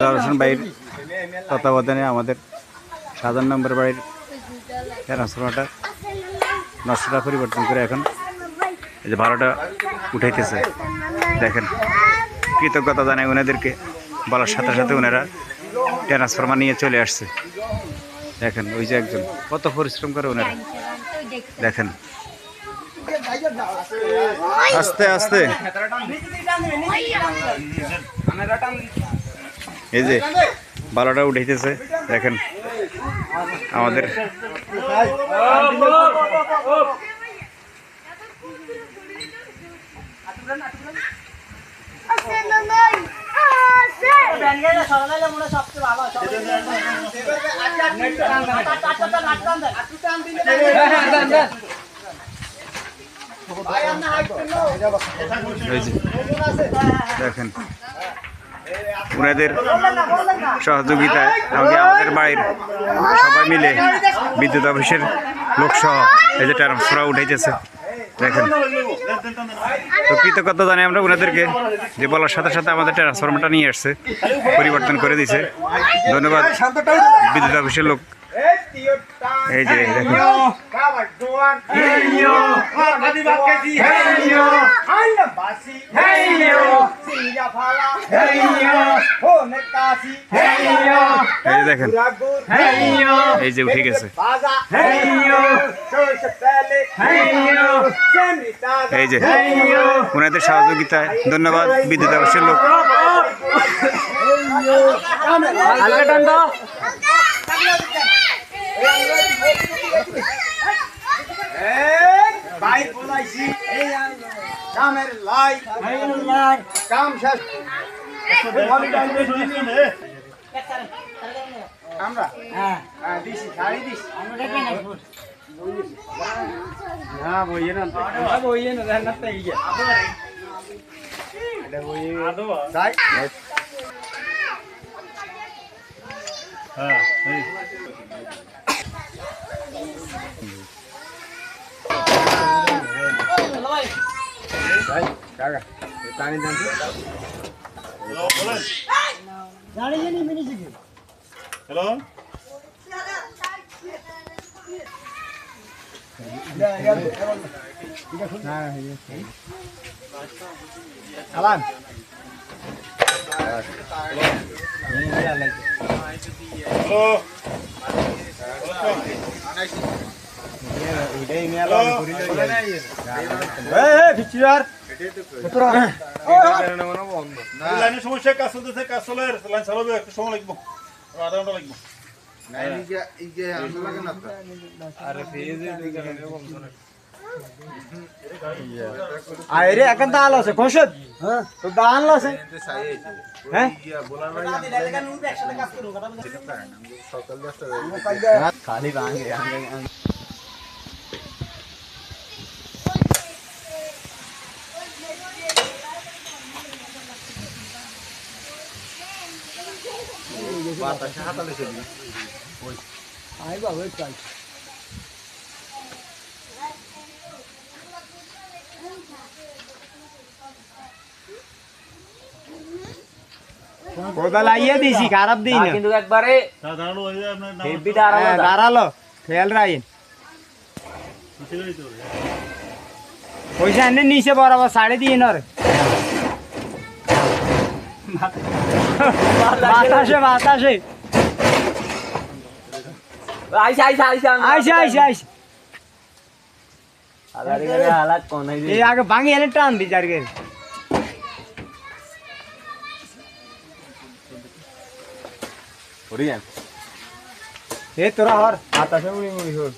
বাড়ির তত্ত্বাবধানে আমাদের সাধারণ নম্বর বাড়ির ট্রান্সফরমারটা নষ্টটা পরিবর্তন করে এখন এই যে ভাড়াটা উঠাইতেছে। দেখেন, কৃতজ্ঞতা জানাই ওনাদেরকে, বলার সাথে সাথে ওনারা ট্রান্সফরমার নিয়ে চলে আসছে। দেখেন, ওই যে একজন, কত পরিশ্রম করে ওনারা। দেখেন। আস্তে আস্তে। এই যে বালাটা উঠাইতেছে দেখেন। আমাদের দেখেন। ওনাদের সহযোগিতায় এমনকি আমাদের বাড়ির সবাই মিলে বিদ্যুৎ অফিসের লোকসহ এই যে ট্রান্সফোরা উঠেছে দেখেন। তো কৃতজ্ঞতা জানাই আমরা ওনাদেরকে যে বলার সাথে সাথে আমাদের ট্রান্সফরমারটা নিয়ে আসছে, পরিবর্তন করে দিছে। ধন্যবাদ বিদ্যুৎ অফিসের লোক এই যে দেখেন এই যে এই যে উঠে গেছে এই যে ওনাদের সহযোগিতায় ধন্যবাদ বিদ্যুৎ অফিসের লোক কাম শেষ আমরা হ্যাঁ দিছি শাড়ি দিছি হ্যাঁ বইয়ে না বইয়ে না না তাই গিয়ে এটা বইয়ে যাই যাই কাকা পানি দেন হ্যালো আলান হ্যালো লাইনের সমস্যা কাজ চলতেছে কাজ চলে লাইন চালাবে একটু সময় লাগবে। আধা ঘণ্টা লাগবে। আরে এখন দাল আছে কোশদ হ্যাঁ। তো দাল আছে। হ্যাঁ? খালি ভাঙে। আই বাবা চাই কোদা লাইয়ে দিছি খারাপ দিই না। কিন্তু একবারে দাঁড়ানো হয়ে আপনার দাঁড়াল। খেয়াল রাখেন। পয়সা এনে নিচে বরাবর সাড়ে দিয়ে নরে। বাতাসে বাতাসে আইসা আইসা আইসা আইসে। আইসে আইসে এই আগে ভাঙি এনে টান দি যার গেলে। এ তোরা হর। বাতাসে মুড়ি মুড়ি হর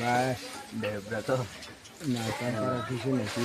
বাস। দেবরা তো না কিছু নাকি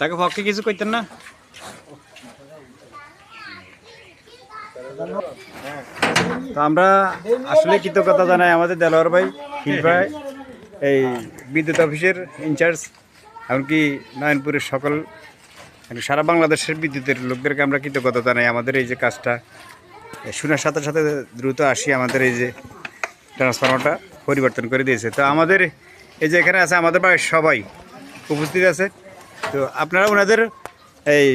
তাকে পক্ষে কিছু কইতেন না? তো আমরা আসলে কৃতজ্ঞতা জানাই আমাদের দেলোয়ার ভাই ভাই, এই বিদ্যুৎ অফিসের ইনচার্জ এমনকি নয়নপুরের সকল সারা বাংলাদেশের বিদ্যুতের লোকদেরকে আমরা কৃতজ্ঞতা জানাই। আমাদের এই যে কাজটা শোনার সাথে সাথে দ্রুত আসি আমাদের এই যে ট্রান্সফরমারটা পরিবর্তন করে দিয়েছে। তো আমাদের এই যে এখানে আছে আমাদের বাড়ির সবাই উপস্থিত আছে। তো আপনারা ওনাদের এই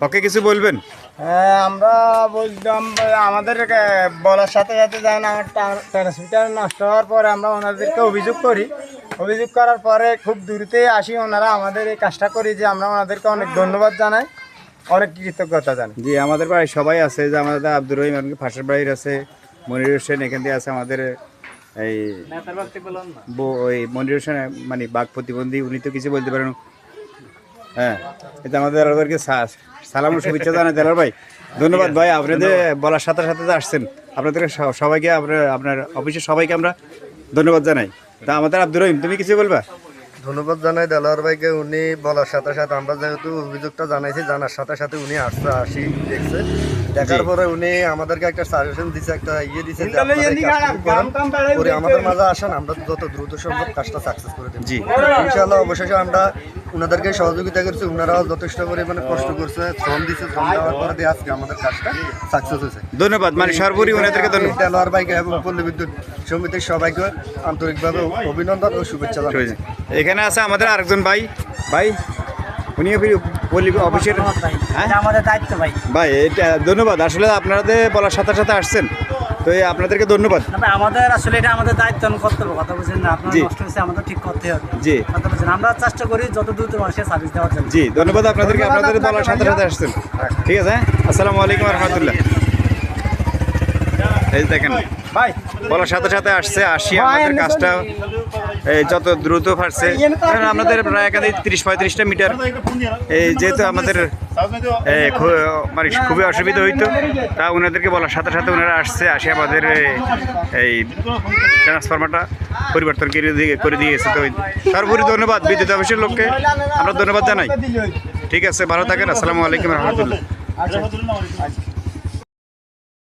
পক্ষে কিছু বলবেন? হ্যাঁ আমরা বলতাম, আমাদের বলার সাথে সাথে যেন আমার ট্রান্সমিটার নষ্ট হওয়ার পরে আমরা ওনাদেরকে অভিযোগ করি। অভিযোগ করার পরে খুব দূরতেই আসি ওনারা আমাদের এই কাজটা করি যে আমরা ওনাদেরকে অনেক ধন্যবাদ জানাই অনেক কৃতজ্ঞতা জানাই। জি আমাদের বাড়ির সবাই আছে যে আমাদের আব্দুর রহিম এমনকি ফাঁসের বাড়ির আছে মনির হোসেন এখান দিয়ে আছে আমাদের এই ওই মনির হোসেন মানে বাঘ প্রতিবন্ধী উনি তো কিছু বলতে পারেন। হ্যাঁ এটা আমাদের ওদেরকে সা- সালাম ও শুভেচ্ছা জানাই দেলার ভাই। ধন্যবাদ ভাই আপনাদের বলার সাথে সাথে আসছেন আপনাদেরকে সবাইকে আপনার আপনার অফিসের সবাইকে আমরা ধন্যবাদ জানাই। তা আমাদের আব্দুর রহিম তুমি কিছু বলবা? ধন্যবাদ জানাই দেলোয়ার ভাইকে উনি বলার সাথে সাথে আমরা যেহেতু অভিযোগটা জানাইছি জানার সাথে সাথে উনি আসতে আসি দেখছে। দেখার পরে উনি আমাদেরকে একটা সাজেশন দিছে একটা ইয়ে দিছে যে আপনারা এই কাজটুকু করেন। করে আমাদের মাঝে আসেন আমরা যত দ্রুত সম্ভব কাজটা সাকসেস করে দেব। ইনশাল্লাহ অবশেষে আমরা উনাদেরকে সহযোগিতা করছি উনারাও যথেষ্ট পরিমাণে কষ্ট করছে শ্রম দিছে শ্রম দেওয়ার পরে দিয়ে আজকে আমাদের কাজটা সাকসেস হয়েছে। ধন্যবাদ মানে সর্বোপরি ওনাদেরকে ধন্যবাদ। দেলোয়ার ভাইকে এবং পল্লী বিদ্যুৎ সমিতির সবাইকে আন্তরিকভাবে অভিনন্দন ও শুভেচ্ছা জানাই এখানে আছে আমাদের আরেকজন ভাই। ভাই উনি পল্লী অফিসের হ্যাঁ? আমাদের দায়িত্ব ভাই। ভাই এটা ধন্যবাদ। আসলে আপনাদের বলার সাথে সাথে আসছেন তো এই আপনাদেরকে ধন্যবাদ। আমাদের আসলে এটা আমাদের দায়িত্ব কর্তব্য কথা বলছেন না। আপনার নষ্ট হয়েছে আমাদের ঠিক করতে হবে। জি। কথা বলছেন আমরা চেষ্টা করি যত দ্রুত মানুষের সার্ভিস দেওয়ার জন্য। জি ধন্যবাদ আপনাদেরকে। আপনাদের বলার সাথে সাথে আসছেন। ঠিক আছে? আসসালামু আলাইকুম রহমতুল্লাহ। এই দেখেন ভাই। বলার সাথে সাথে আসছে আসি আমাদের কাজটা। যত দ্রুত পারছে কারণ আমাদের প্রায় এখানে তিরিশ পঁয়ত্রিশটা মিটার। এই যেহেতু আমাদের মানে খুবই অসুবিধা হইতো, তা ওনাদেরকে বলার সাথে সাথে ওনারা আসছে, আসে আমাদের এই ট্রান্সফরমারটা পরিবর্তন করে দিয়ে করে দিয়েছে। তো সর্বোপরি ধন্যবাদ বিদ্যুৎ অফিসের লোককে। আমরা ধন্যবাদ জানাই। ঠিক আছে, ভালো থাকেন। আসসালামু আলাইকুম রহমতুল্লাহ। আচ্ছা।